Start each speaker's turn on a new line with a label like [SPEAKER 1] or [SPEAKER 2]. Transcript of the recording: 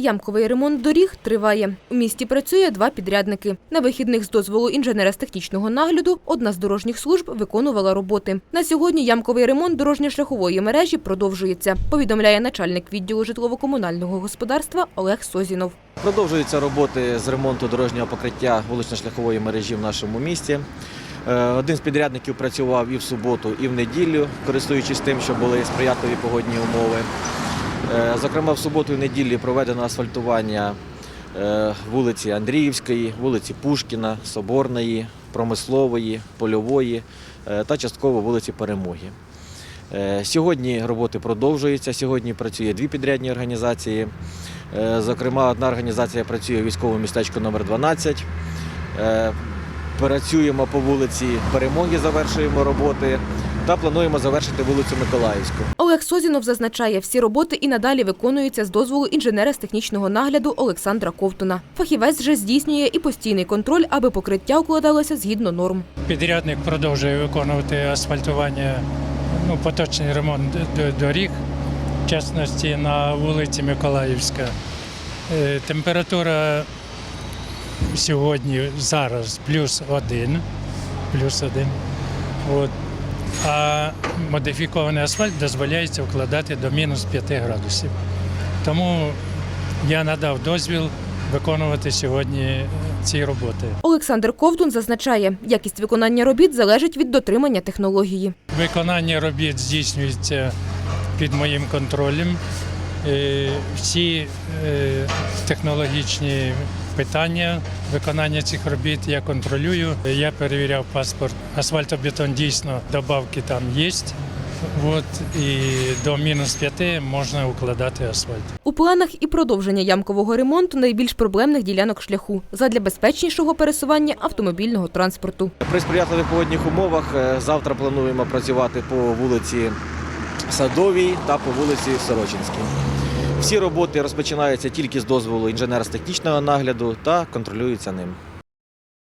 [SPEAKER 1] Ямковий ремонт доріг триває. У місті працює два підрядники. На вихідних з дозволу інженера з технічного нагляду одна з дорожніх служб виконувала роботи. На сьогодні ямковий ремонт дорожньо-шляхової мережі продовжується, повідомляє начальник відділу житлово-комунального господарства Олег Созінов.
[SPEAKER 2] Продовжуються роботи з ремонту дорожнього покриття вулично-шляхової мережі в нашому місті. Е, Один з підрядників працював і в суботу, і в неділю, користуючись тим, що були сприятливі погодні умови. Е, Зокрема, в суботу і в неділю проведено асфальтування е, вулиці Андріївської, вулиці Пушкіна, Соборної, Промислової, Польової е, та частково вулиці Перемоги. Сьогодні роботи продовжуються. Сьогодні працює дві підрядні організації. Зокрема, одна організація працює у військовому містечку номер 12 Е, Працюємо по вулиці Перемоги, завершуємо роботи та плануємо завершити вулицю Миколаївську.
[SPEAKER 1] Олег Созінов зазначає, всі роботи і надалі виконуються з дозволу інженера з технічного нагляду Олександра Ковтуна. Фахівець вже здійснює і постійний контроль, аби покриття укладалося згідно норм.
[SPEAKER 3] Підрядник продовжує виконувати асфальтування, ну, поточний ремонт доріг, в частності на вулиці Миколаївська. Е, Температура сьогодні зараз плюс один. Плюс один. От. А модифікований асфальт дозволяється вкладати до мінус 5 градусів. Тому я надав дозвіл виконувати сьогодні е, ці роботи.
[SPEAKER 1] Олександр Ковтун зазначає, якість виконання робіт залежить від дотримання технології.
[SPEAKER 3] Виконання робіт здійснюється під моїм контролем. Е, Всі е, технологічні питання виконання цих робіт я контролюю. Я перевіряв паспорт. Асфальтобетон дійсно добавки там є. От, і до мінус 5 можна укладати асфальт.
[SPEAKER 1] У планах і продовження ямкового ремонту найбільш проблемних ділянок шляху задля безпечнішого пересування автомобільного транспорту.
[SPEAKER 2] При сприятливих погодних умовах е, завтра плануємо працювати по вулиці Садовій та по вулиці Сорочинській. Всі роботи розпочинаються тільки з дозволу інженера з технічного нагляду та контролюються ним.